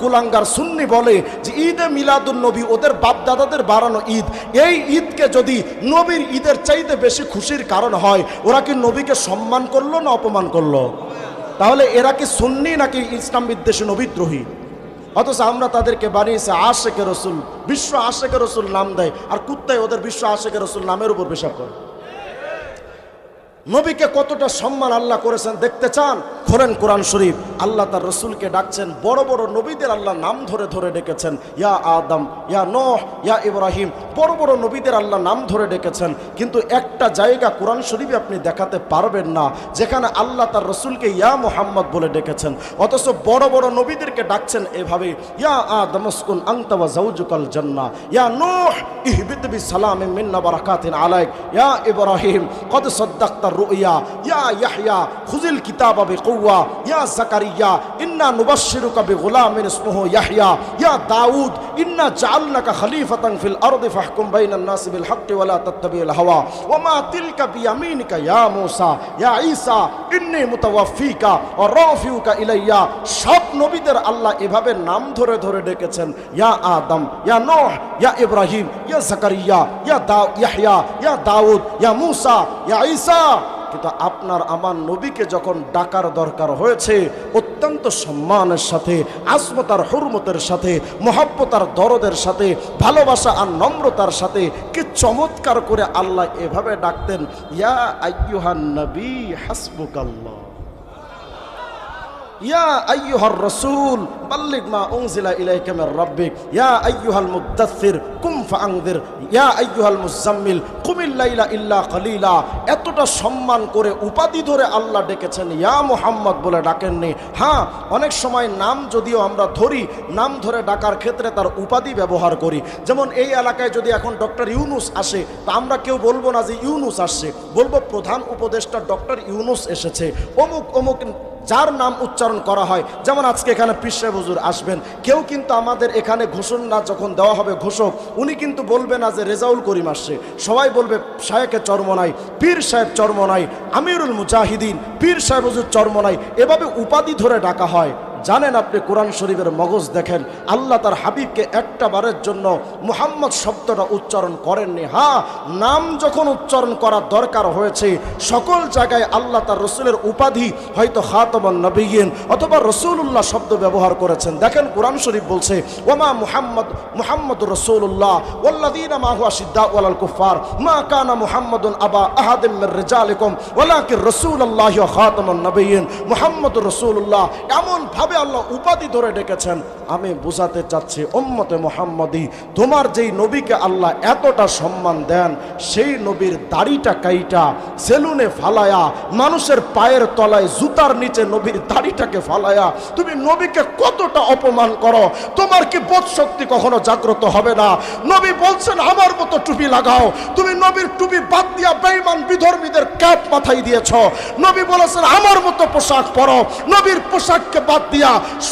কুলাঙ্গার সুন্নি বলে যে ঈদে মিলাদুন নবী ওদের বাপ দাদাদের বাড়ানো ঈদ। এই ঈদকে যদি নবীর ঈদের চাইতে বেশি খুশির কারণ হয়, ওরা কি নবীকে সম্মান করল না অপমান করল? তাহলে এরা কি সুন্নি নাকি ইসলাম বিদ্বেষী নবীদ্রোহী? অথচ আমরা তাদেরকে বানিয়েছে আশেকে রসুল, বিশ্ব আশেকে রসুল নাম দেয়, আর কুত্তায় ওদের বিশ্ব আশেকে রসুল নামের উপর পেশাব করে। নবীকে কতটা সম্মান আল্লাহ করেছেন দেখতে চান? খোরেন কোরআন শরীফ। আল্লাহ তার রসুলকে ডাকছেন, বড় বড় নবীদের আল্লাহ নাম ধরে ধরে ডেকেছেন। ইয়া আদম, ইয়া নোহ, ইয়া ইব্রাহিম, বড় বড় নবীদের আল্লাহ নাম ধরে ডেকেছেন। কিন্তু একটা জায়গা কোরআন শরীফে আপনি দেখাতে পারবেন না, যেখানে আল্লাহ তার রসুলকে ইয়া মোহাম্মদ বলে ডেকেছেন। অথচ বড় বড় নবীদেরকে ডাকছেন এভাবে ইয়া আদমস্কুন আংতাওয়া জাউজুকাল জান্না, ইয়া নোহ, ইহবিত বি সালাম মিন্না বারাকাতিন আলাইক, ইয়া ইব্রাহিম, কদ সাদ্দাক্তা রুইয়া, ইয়া ইয়াহইয়া, খুজিল কিতাবা বিকুওয়া, ইয়া জাকারিয়া, ইন্না নুবাশশিরুকা বিগুলামিন ইসমুহু ইয়াহইয়া, ইয়া দাউদ, ইন্না জাআলনাকা খলিফাতান ফিল আরদি ফাহকুম বাইনান নাসি বিল হাক্কি ওয়া লা তাত্তাবিল হাওয়া, ওয়া মা তিলকা বিয়ামিনিকা ইয়া মূসা, ইয়া ঈসা, ইন্নী মুতাওয়াফিকা ওয়া রাফিউকা ইলাইয়া, সব নবীদের আল্লাহ এভাবে নাম ধরে ধরে ডেকেছেন, ইয়া আদম, ইয়া নূহ, ইয়া ইব্রাহিম, ইয়া জাকারিয়া, ইয়া দা ইয়াহইয়া, ইয়া দাউদ, ইয়া মূসা, ইয়া ঈসা। কিন্তু আপনার আমার নবীকে যখন ডাকার দরকার হয়েছে, অত্যন্ত সম্মানের সাথে, আসমতার হরমতের সাথে, মহাব্বতার দরদের সাথে, ভালোবাসা আর নম্রতার সাথে কি চমৎকার করে আল্লাহ এভাবে ডাকতেন, ইয়া আয়ুহান নবী হাসবুকাল্লাহ। ইয়া আইয়ুহার রাসূল, বাল্লিগ মা উনজিলা ইলাইকা মির রাব্বিক। ইয়া আইয়ুহাল মুদ্দাথির কুম ফাআনযির। ইয়া আইয়ুহাল মুজাম্মিল কুমিল লাইলা ইল্লা কালিলা। এতটা সম্মান করে উপাধি ধরে আল্লাহ ডেকেছেন, ইয়া মুহাম্মদ বলে ডাকেননি। হ্যাঁ অনেক সময় নাম যদিও আমরা ধরি, নাম ধরে ডাকার ক্ষেত্রে তার উপাধি ব্যবহার করি। যেমন এই এলাকায় যদি এখন ডক্টর ইউনুস আসে, তা আমরা কেউ বলব না যে ইউনুস আসছে। বলব প্রধান উপদেষ্টা ডক্টর ইউনুস এসেছে। অমুক অমুক যার নাম উচ্চারণ করা হয়। যেমন আজকে এখানে পিসে হুজুর আসবেন। কেউ কিন্তু আমাদের এখানে ঘোষণা যখন দেওয়া হবে ঘোষক, উনি কিন্তু বলবে না যে রেজাউল করিম আসছে। সবাই বলবে, শায়েকে চর্মনাই পীর সাহেব চর্মনাই আমিরুল মুজাহিদিন, পীর সাহেব হুজুর চর্মনাই এভাবে উপাধি ধরে ডাকা হয়। জানেন আপনি কোরআন শরীফের মগজ দেখেন, আল্লাহ তার হাবিবকে একটা বারের জন্য মুহাম্মদ শব্দটা উচ্চারণ করেননি। হ্যাঁ নাম যখন উচ্চারণ করার দরকার হয়েছে, সকল জায়গায় আল্লাহ তার রসুলের উপাধি, হয়তো খাতমান নবীন অথবা রসুল্লাহ শব্দ ব্যবহার করেছেন। দেখেন কোরআন শরীফ বলছে, ওমা মুহাম্মদ মুহাম্মদ রসুল্লাহ ওল্লাদিন মাহুয়া সিদ্দা ওয়ালাল কুফার মা কানা মুহাম্মদুন আবা আহাদিম রিজালিকুম, ওয়ালাকিন রাসূলুল্লাহি ওয়া খাতামুন নবিয়্যিন মুহাম্মদুর রাসূলুল্লাহ। এমন ভাবে আল্লাহ উপাধি ধরে ডেকেছেন। আমি বোঝাতে চাচ্ছি, উম্মতে মুহাম্মদি, তোমার যেই নবীকে আল্লাহ এতটা সম্মান দেন, সেই নবীর দাড়িটা কাইটা, সেলুনে ফালায়া, মানুষের পায়ের তলায় জুতার নিচে নবীর দাড়িটাকে ফালায়া, তুমি নবীকে কতটা অপমান করো? তোমার কি বোধ শক্তি কখনো জাগ্রত হবে না? নবী বলছেন, আমার মতো টুপি লাগাও। তুমি নবীর টুপি বাদ দিয়া বেঈমান বিধর্মীদের ক্যাপ মাথায় দিয়েছ। নবী বলেছেন, আমার মতো পোশাক পরো। নবীর পোশাককে বাদ দিয়া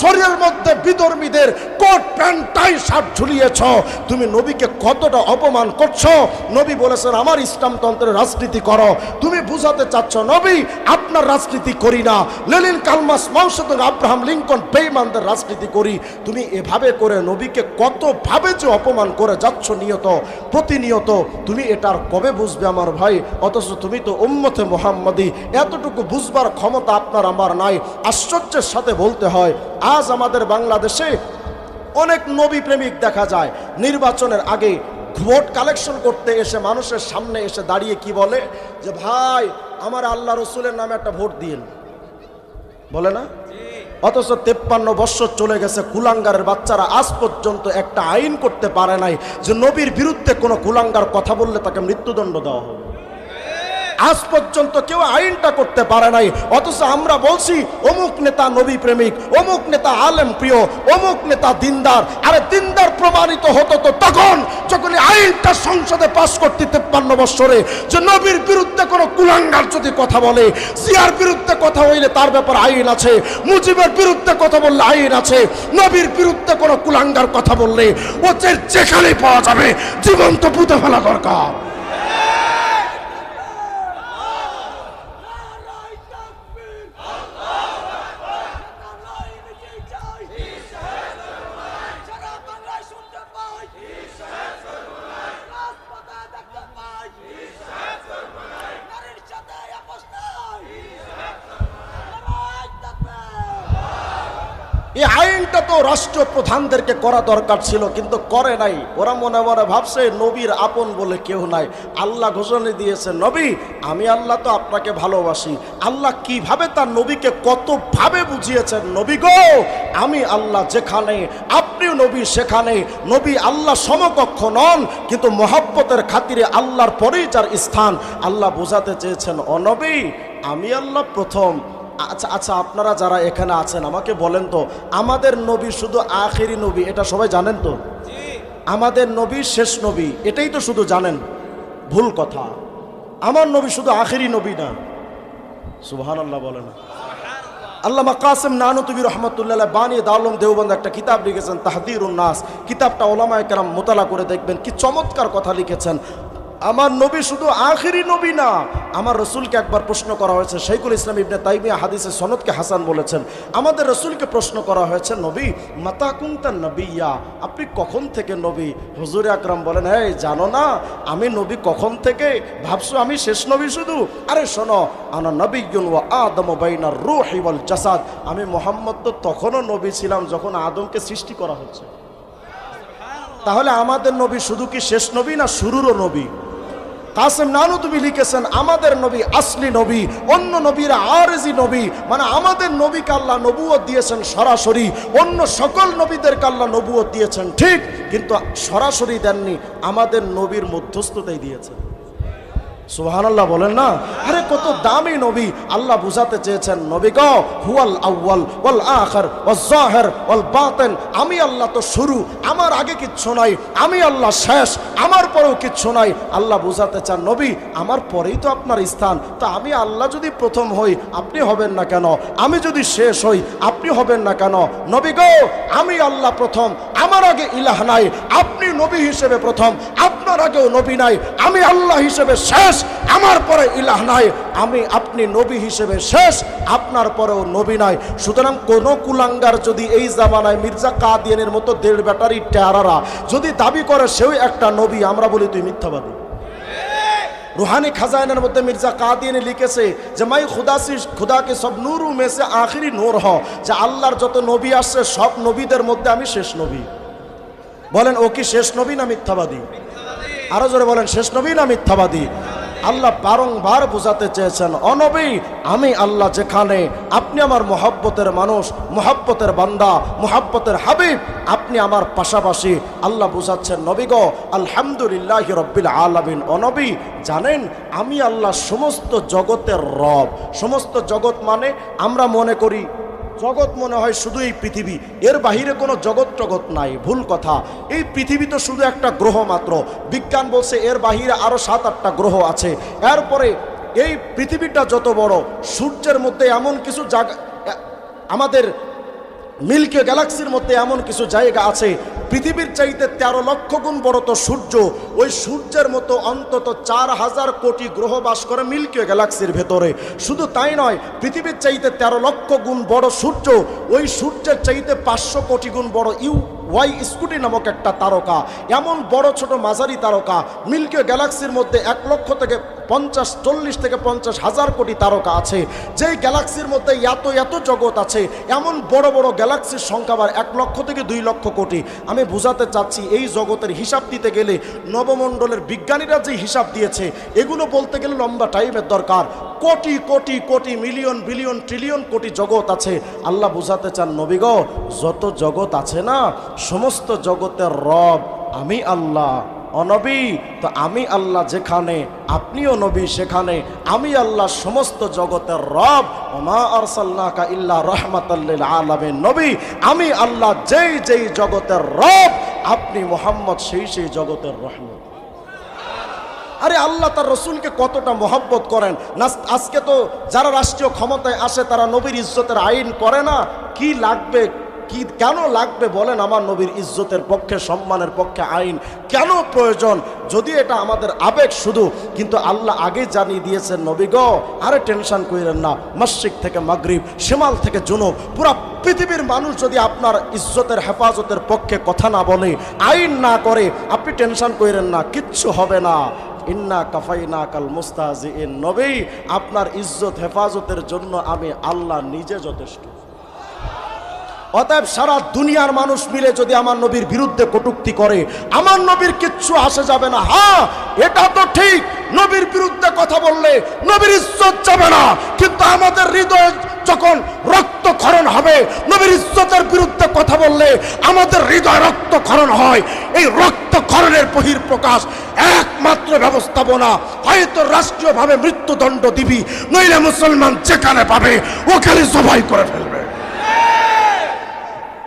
শরীরের মধ্যে বিধর্মীদের কোট, প্যান্ট, টাই, শার্ট ঝুলিয়েছ। তুমি নবীকে কতটা অপমান করছ? নবী বলেছেন, আমার ইসলামতন্ত্রের রাজনীতি করো। তুমি বুঝাতে চাচ্ছ, নবী, আপনার রাজনীতি করি না। লেলিন কালমাস মাউসুদ আব্রাহাম লিঙ্কন বেইমানদের রাজনীতি করি। তুমি এভাবে করে নবীকে কতভাবে যে অপমান করে যাচ্ছ নিয়ত, প্রতিনিয়ত, তুমি এটার কবে বুঝবে আমার ভাই? অথচ তুমি তো উম্মতে মোহাম্মদি। এতটুকু বুঝবার ক্ষমতা আপনার, আমার নাই। আশ্চর্যের সাথে বলতে হয় আজ আমাদের বাংলাদেশে অনেক নবী প্রেমিক দেখা যায়। নির্বাচনের আগে ভোট কালেকশন করতে এসে মানুষের সামনে এসে দাঁড়িয়ে কি বলে? যে, ভাই, আমার আল্লাহ রসুলের নামে একটা ভোট দিন বলে না? অথচ তেপ্পান্ন বৎসর চলে গেছে, কুলাঙ্গারের বাচ্চারা আজ পর্যন্ত একটা আইন করতে পারে নাই যে, নবীর বিরুদ্ধে কোনো কুলাঙ্গার কথা বললে তাকে মৃত্যুদণ্ড দেওয়া হবে। আজ পর্যন্ত কেউ আইনটা করতে পারে নাই। অথচ আমরা বলছি, অমুক নেতা নবী প্রেমিক, অমুক নেতা আলেম প্রিয়, অমুক নেতা দিনদার। আরে দিনদার প্রমাণিত হতো তো তখন, যখন আইনটা সংসদে পাশ করতে তেপ্পান্ন বৎসরে, যে নবীর বিরুদ্ধে কোনো কুলাঙ্গার যদি কথা বলে, জিয়ার বিরুদ্ধে কথা হইলে তার ব্যাপার আইন আছে, মুজিবের বিরুদ্ধে কথা বললে আইন আছে, নবীর বিরুদ্ধে কোনো কুলাঙ্গার কথা বললে ও যেখানেই পাওয়া যাবে, জীবন্ত পুঁতে ফেলা দরকার। এই আইনটা তো রাষ্ট্রপ্রধানদেরকে করা দরকার ছিল, কিন্তু করে নাই। ওরা মনে মনে ভাবছে, নবীর আপন বলে কেউ নাই। আল্লাহ ঘোষণা দিয়েছে, নবী, আমি আল্লাহ তো আপনাকে ভালোবাসি। আল্লাহ কীভাবে তার নবীকে কতভাবে বুঝিয়েছেন? নবী গো, আমি আল্লাহ যেখানে, আপনিও নবী সেখানে। নবী আল্লাহ সমকক্ষ নন, কিন্তু মহাব্বতের খাতিরে আল্লাহর পরেই যার স্থান। আল্লাহ বোঝাতে চেয়েছেন অনবী আমি আল্লাহ প্রথম। আচ্ছা আচ্ছা আপনারা যারা এখানে আছেন, আমাকে বলেন তো, আমাদের নবী শুধু আখেরি নবী, এটা সবাই জানেন তো? আমাদের নবী শেষ নবী, এটাই তো শুধু জানেন। ভুল কথা। আমার নবী শুধু আখেরি নবী না। সুবহান আল্লাহ বলেন। আল্লামা কাসেম নানুতুবি রহমতুল্লাহ বানিয়ে দাউলম দেওবন্দ একটা কিতাব লিখেছেন তাহদির নাস। কিতাবটা ওলামায় কেরাম মোতালা করে দেখবেন, কি চমৎকার কথা লিখেছেন। আমার নবী শুধু আখেরি নবী না আমার রসুলকে একবার প্রশ্ন করা হয়েছে শাইকুল ইসলাম ইবনে তাইমিয়া হাদিসে সনদকে হাসান বলেছেন, আমাদের রসুলকে প্রশ্ন করা হয়েছে, নবী, মাতা কুন্তা নবিয়া, আপনি কখন থেকে নবী? হুজুর আকরাম বলেন হ্যাঁ জানো না, আমি নবী কখন থেকে? ভাবছ আমি শেষ নবী শুধু? আরে শোনো, আনা নবী ও আদম বাইনার রুহি ওয়াল জাসাদ। আমি মোহাম্মদ তো তখনও নবী ছিলাম যখন আদমকে সৃষ্টি করা হচ্ছে তাহলে আমাদের নবী শুধু কি শেষ নবী না শুরুরও নবী? কাসেম, নানু তুমি লিখেছেন, আমাদের নবী আসলি নবী, অন্য নবীরা আরজি নবী। মানে আমাদের নবী কাল্লা নবুয়ত দিয়েছেন সরাসরি, অন্য সকল নবীদের কাল্লা নবুয়ত দিয়েছেন, ঠিক। কিন্তু সরাসরি দেননি, আমাদের নবীর মধ্যস্থতাই দিয়েছেন। সুবহানাল্লাহ বলেন না? আরে কত দামি নবী আল্লাহ বুঝাতে চেয়েছেন, নবী গ, হুয়াল আউয়াল, ওয়াল আখির ওয়াল জাহির, ওয়াল বাতিন, আমি আল্লাহ তো শুরু, আমার আগে কিচ্ছু নাই, আমি আল্লাহ শেষ, আমার পরেও কিচ্ছু নাই। আল্লাহ বুঝাতে চান, নবী, আমার পরেই তো আপনার স্থান, তো আমি আল্লাহ যদি প্রথম হই, আপনি হবেন না কেন? আমি যদি শেষ হই, আপনি হবেন না কেন? নবী গো, আমি আল্লাহ প্রথম আমার আগে ইলাহ নাই, আপনি নবী হিসেবে প্রথম, আপনার আগেও নবী নাই, আমি আল্লাহ হিসেবে শেষ, আমার পরে ইলাহ নাই, আমি আপনি নবী হিসেবে শেষ, আপনার পরেও নবী নাই। সুতরাং কোন কুলাঙ্গার যদি এই জামানায় মির্জা কাদিয়ানের মতো দেড় ব্যাটারি টেরারা যদি দাবি করে, সেও একটা নবী, আমরা বলি তুই মিথ্যাবাদী। রুহানি খাজানের মধ্যে মির্জা কাদিয়ানি লিখেছে যে, মাই খুদা সি, খুদাকে সব নুরু মেসে আখিরি নূর হ, যে আল্লাহর যত নবী আসছে, সব নবীদের মধ্যে আমি শেষ নবী। বলেন, ও কি শেষ নবী না মিথ্যাবাদী? আরও জোরে বলেন, শেষ নবী না মিথ্যাবাদী? আল্লাহ বারংবার বোঝাতে চেয়েছেন অনবী আমি আল্লাহ যেখানে, আপনি আমার মোহাব্বতের মানুষ, মোহাব্বতের বান্দা, মোহাব্বতের হাবিব, আপনি আমার পাশাপাশি। আল্লাহ বুঝাচ্ছেন নবীগ আলহামদুলিল্লাহ রব্বিল আলামিন। অনবী জানেন, আমি আল্লাহ সমস্ত জগতের রব। সমস্ত জগৎ মানে আমরা মনে করি জগৎ মনে হয় শুধু এই পৃথিবী। এর বাহিরে কোনো জগৎ টগৎ নাই, ভুল কথা। এই পৃথিবী তো শুধু একটা গ্রহ মাত্র। বিজ্ঞান বলছে এর বাহিরে আরও সাত, আটটা গ্রহ আছে। এরপরে এই পৃথিবীটা যত বড়, সূর্যের মধ্যে এমন কিছু জায়গা আমাদের মিল্কি গ্যালাক্সির মধ্যে এমন কিছু জায়গা আছে পৃথিবীর চাইতে তেরো লক্ষ গুণ বড় তো সূর্য। ওই সূর্যের মতো অন্তত চার হাজার কোটি গ্রহ বাস করে মিল্কি গ্যালাক্সির ভেতরে। শুধু তাই নয়, পৃথিবীর চাইতে তেরো লক্ষ গুণ বড় সূর্য, ওই সূর্যের চাইতে পাঁচশো কোটি গুণ বড় ইউ ওয়াই স্কুটি নামক একটা তারকা। এমন বড় ছোট মাঝারি তারকা মিল্কি গ্যালাক্সির মধ্যে এক লক্ষ থেকে পঞ্চাশ, চল্লিশ থেকে পঞ্চাশ হাজার কোটি তারকা আছে। যেই গ্যালাক্সির মধ্যে এত এত জগৎ আছে, এমন বড় বড় গ্যালাক্সির সংখ্যা আবার এক লক্ষ থেকে দুই লক্ষ কোটি। আমি বোঝাতে চাচ্ছি, এই জগতের হিসাব দিতে গেলে নবমণ্ডলের বিজ্ঞানীরা যে হিসাব দিয়েছে, এগুলো বলতে গেলে লম্বা টাইমের দরকার। Crore crore crore, million, billion, trillion কোটি জগৎ আছে। আল্লাহ বোঝাতে চান নবীগ যত জগৎ আছে না, সমস্ত জগতের রব আমি আল্লাহ। অনবী তো আমি আল্লাহ যেখানে, আপনিও নবী সেখানে, আমি আল্লাহ সমস্ত জগতের রব। ওমা আরসাল্লাকা ইল্লা রহমাতাল্লিল আলামিন। নবী, আমি আল্লাহ যেই যেই জগতের রব, আপনি মোহাম্মদ সেই সেই জগতের রহমত। আরে আল্লাহ তার রসুলকে কতটা মহব্বত করেন। না আজকে তো যারা রাষ্ট্রীয় ক্ষমতায় আসে, তারা নবীর ইজ্জতের আইন করে না। কি লাগবে কি, কেন লাগবে বলেন আমার নবীর ইজ্জতের পক্ষে, সম্মানের পক্ষে আইন? কেন প্রয়োজন? যদি এটা আমাদের আবেগ শুধু, কিন্তু আল্লাহ আগে জানিয়ে দিয়েছেন, নবী গ, আরে টেনশন করিলেন না। মস্জিদ থেকে মাগরিব সেমাল থেকে জুনুব, পুরা পৃথিবীর মানুষ যদি আপনার ইজ্জতের হেফাজতের পক্ষে কথা না বলে, আইন না করে, আপনি টেনশন করিলেন না, কিচ্ছু হবে না। ইন্না কাফাইনা কাল মুস্তাজি নবী, আপনার ইজ্জত হেফাজতের জন্য আমি আল্লাহ নিজে যথেষ্ট। অতএব সারা দুনিয়ার মানুষ মিলে যদি আমার নবীর বিরুদ্ধে কটুক্তি করে, আমার নবীর কিচ্ছু আসে যাবে না। হ্যাঁ এটা তো ঠিক, নবীর বিরুদ্ধে কথা বললে নবীর ইজ্জত যাবে না। কিন্তু আমাদের হৃদয় যখন রক্তক্ষরণ হবে, নবীর ইজ্জতের বিরুদ্ধে কথা বললে আমাদের হৃদয় রক্তক্ষরণ হয়। এই রক্তক্ষরণের বহির প্রকাশ একমাত্র ব্যবস্থাপনা। হয়তো রাষ্ট্রীয়ভাবে মৃত্যুদণ্ড দিবি, নইলে মুসলমান যেখানে পাবে, ওখানে সবাই করে ফেলবে।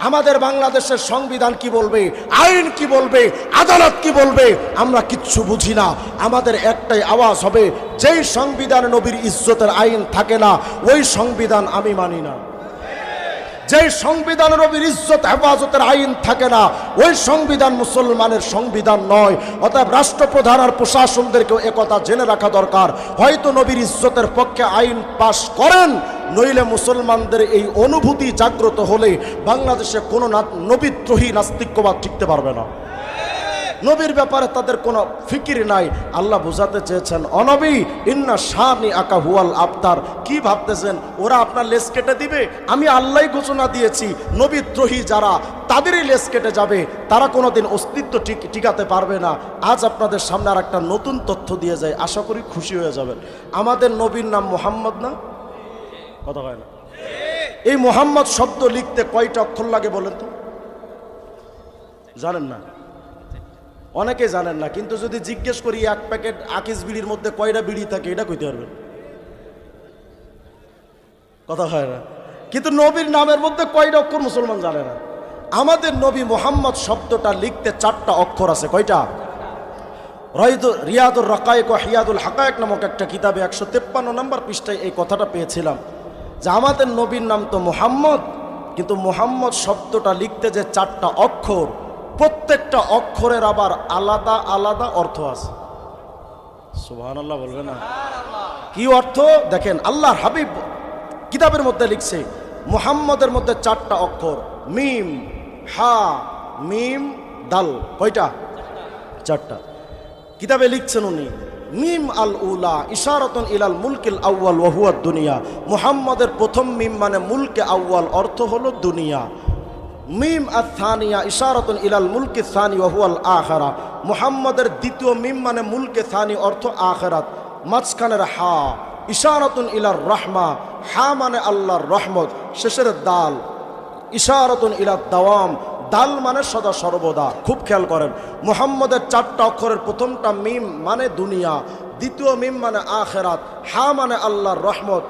আমাদের বাংলাদেশের সংবিধান কি বলবে? আইন কি বলবে? আদালত কি বলবে? আমরা কিচ্ছু বুঝি না। আমাদের একটাই আওয়াজ হবে, যেই সংবিধান নবীর ইজ্জতের আইন থাকে না, ওই সংবিধান আমি মানি না। যেই সংবিধান রবির ইজ্জত, হেফাজতের আইন থাকে না, ওই সংবিধান মুসলমানের সংবিধান নয়। অতএব রাষ্ট্রপ্রধান আর প্রশাসনদেরকেও একথা জেনে রাখা দরকার। হয়তো নবীর ইজ্জতের পক্ষে আইন পাশ করেন, নইলে মুসলমানদের এই অনুভূতি জাগ্রত হলে বাংলাদেশে কোনো নবীদ্রোহী নাস্তিক্যবাদ টিকতে পারবে না। নবীর ব্যাপারে তাদের কোনো ফিকির নাই। আল্লাহ বুঝাতে চেয়েছেন, অনবী, ইন্না শাহনি আকা হুয়াল আবতার। কি ভাবতেছেন? ওরা আপনার লেস কেটে দিবে? আমি আল্লাহ ঘোষণা দিয়েছি নবীদ্রোহী যারা, তাদেরই লেস কেটে যাবে। তারা কোনোদিন অস্তিত্ব টিক- টিকাতে পারবে না। আজ আপনাদের সামনে আর একটা নতুন তথ্য দিয়ে যায় আশা করি খুশি হয়ে যাবেন। আমাদের নবীর নাম মোহাম্মদ না? কথা হয় না। এই মোহাম্মদ শব্দ লিখতে কয়টা অক্ষর লাগে বলেন তো? জানেন না? অনেকে জানেন না, কিন্তু যদি জিজ্ঞেস করি এক প্যাকেট আকিস বিড়ির মধ্যে কয়টা বিড়ি থাকে, এটা কইতে পারবেন? কথা হয় না। কিন্তু নবীর নামের মধ্যে কয়টা অক্ষর মুসলমান জানে না? আমাদের নবী মোহাম্মদ শব্দটা লিখতে চারটা অক্ষর আছে, কয়টা? রহিদ রিয়াদুর রকায়েক ও হিয়াদুল হাকায়েক নামক একটা কিতাবে একশো তেপ্পান্ন নম্বর পৃষ্ঠায় এই কথাটা পেয়েছিলাম, যে আমাদের নবীর নাম তো মোহাম্মদ, কিন্তু মোহাম্মদ শব্দটা লিখতে যে চারটা অক্ষর প্রত্যেকটা অক্ষরের আবার আলাদা আলাদা অর্থ আছে। সুবহান আল্লাহ বলবে না। কি অর্থ? দেখেন আল্লাহর হাবিব কিতাবের মধ্যে লিখছে মুহাম্মদের মধ্যে চারটা অক্ষর মিম হা মিম দাল কয়টা? চারটা। কিতাবে লিখছেন উনি মিম আল উলা ইশারতন ইলাল মুলকিল আউয়াল ওহুয়াদ দুনিয়া। মুহাম্মদের প্রথম মিম মানে মুলকে আউয়াল অর্থ হলো দুনিয়া। মিম আর থানিয়া ইশারতন ইলাল মুলকে সানি ওহুয়াল আখারা। মুহাম্মদের দ্বিতীয় মিম মানে মুলকে সানি অর্থ আখেরাত। মাঝখানের হা, ইশারতুন ইলার রহমা। হা মানে আল্লাহর রহমত, শেষের দাল। ইশারতুন ইলা দাওয়াম, দাল মানে সদা সর্বদা। খুব খেয়াল করেন, মোহাম্মদের চারটা অক্ষরের প্রথমটা মিম মানে দুনিয়া, দ্বিতীয় মিম মানে আখেরাত, হা মানে আল্লাহর রহমত,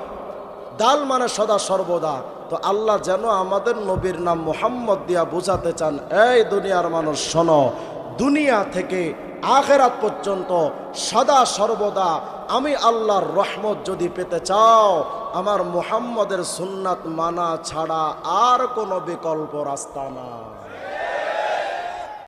দাল মানে সদা সর্বদা। তো আল্লাহ যেন আমাদের নবীর নাম মোহাম্মদ দিয়া বোঝাতে চান। এই দুনিয়ার মানুষ, শোনো, দুনিয়া থেকে আখেরাত পর্যন্ত সদা সর্বদা আমি আল্লাহর রহমত যদি পেতে চাও, আমার মুহাম্মদের সুন্নাত মানা ছাড়া আর কোনো বিকল্প রাস্তা না